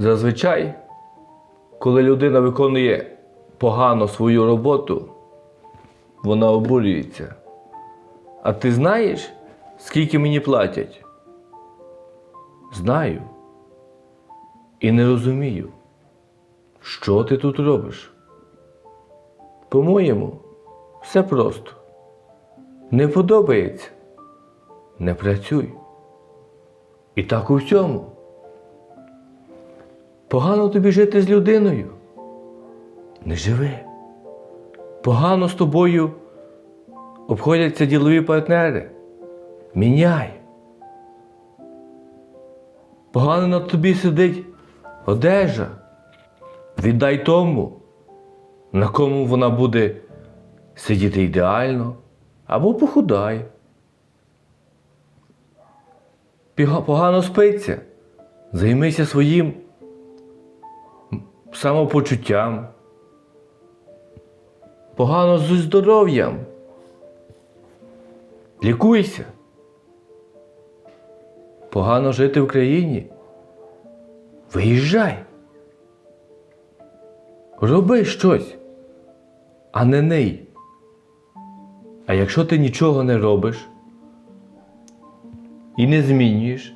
Зазвичай, коли людина виконує погано свою роботу, вона обурюється. А ти знаєш, скільки мені платять? Знаю. І не розумію, що ти тут робиш. По-моєму, все просто. Не подобається. Не працюй. І так у всьому. Погано тобі жити з людиною. Не живи. Погано з тобою обходяться ділові партнери. Міняй. Погано на тобі сидить одежа. Віддай тому, на кому вона буде сидіти ідеально, або похудай. Погано спиться. Займися своїм самопочуттям. Погано зі здоров'ям. Лікуйся. Погано жити в країні. Виїжджай. Роби щось, а не ней. А якщо ти нічого не робиш і не змінюєш,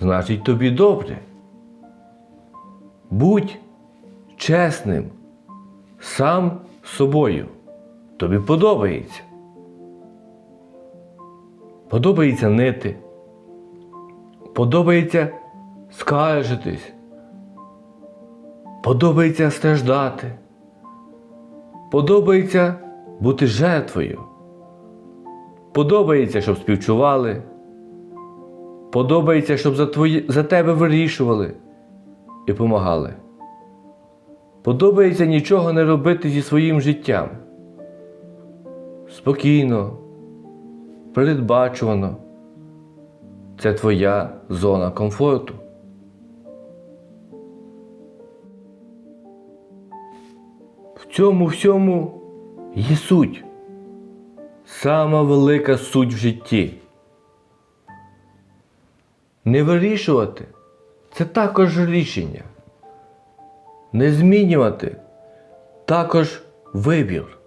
значить тобі добре. Будь чесним сам собою. Тобі подобається. Подобається нити. Подобається скаржитись. Подобається страждати. Подобається бути жертвою. Подобається, щоб співчували. Подобається, щоб за, твої, за тебе вирішували і помагали. Подобається нічого не робити зі своїм життям. Спокійно, передбачувано. Це твоя зона комфорту. В цьому всьому є суть. Сама велика суть в житті. Не вирішувати це також рішення. Не змінювати також вибір.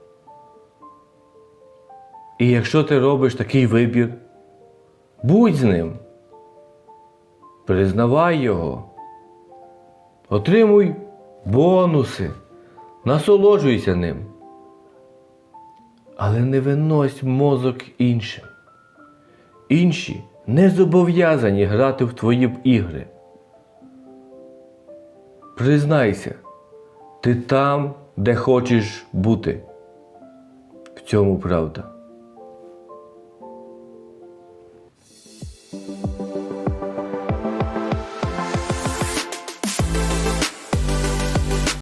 І якщо ти робиш такий вибір, будь з ним. Признавай його. Отримуй бонуси, насолоджуйся ним. Але не винось мозок іншим. Інші не зобов'язані грати в твої ігри. Признайся, ти там, де хочеш бути. В цьому правда.